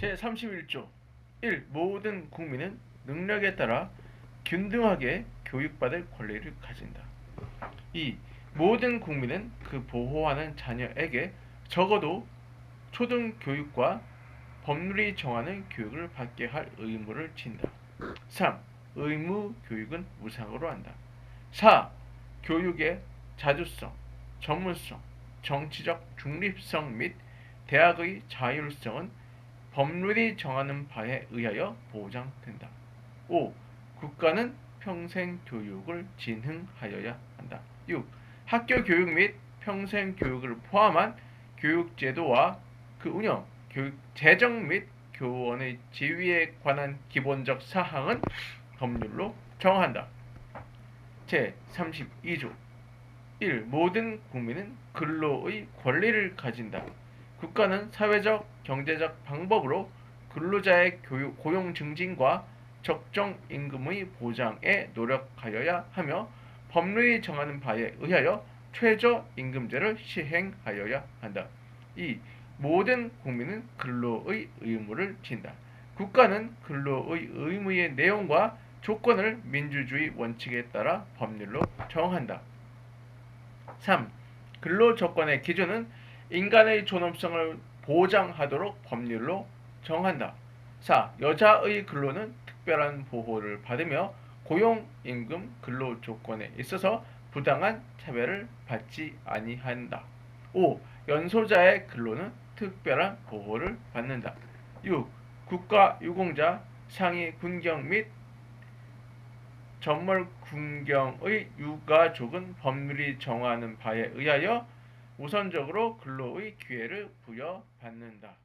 제31조 1. 모든 국민은 능력에 따라 균등하게 교육받을 권리를 가진다. 2. 모든 국민은 그 보호하는 자녀에게 적어도 초등교육과 법률이 정하는 교육을 받게 할 의무를 진다. 3. 의무 교육은 무상으로 한다. 4. 교육의 자주성, 전문성, 정치적 중립성 및 대학의 자율성은 법률이 정하는 바에 의하여 보장된다. 5. 국가는 평생 교육을 진흥하여야 한다. 6. 학교 교육 및 평생 교육을 포함한 교육 제도와 그 운영, 교육 재정 및 교원의 지위에 관한 기본적 사항은 법률로 정한다. 제 32조 1. 모든 국민은 근로의 권리를 가진다. 국가는 사회적, 경제적 방법으로 근로자의 교육, 고용 증진과 적정 임금의 보장에 노력하여야 하며 법률이 정하는 바에 의하여 최저 임금제를 시행하여야 한다. 2. 모든 국민은 근로의 의무를 진다. 국가는 근로의 의무의 내용과 조건을 민주주의 원칙에 따라 법률로 정한다. 3. 근로 조건의 기준은 인간의 존엄성을 보장하도록 법률로 정한다. 4. 여자의 근로는 특별한 보호를 받으며 고용, 임금, 근로 조건에 있어서 부당한 차별을 받지 아니한다. 5. 연소자의 근로는 특별한 보호를 받는다. 6. 국가 유공자, 상위 군경 및 전몰 군경의 유가족은 법률이 정하는 바에 의하여 우선적으로 근로의 기회를 부여받는다.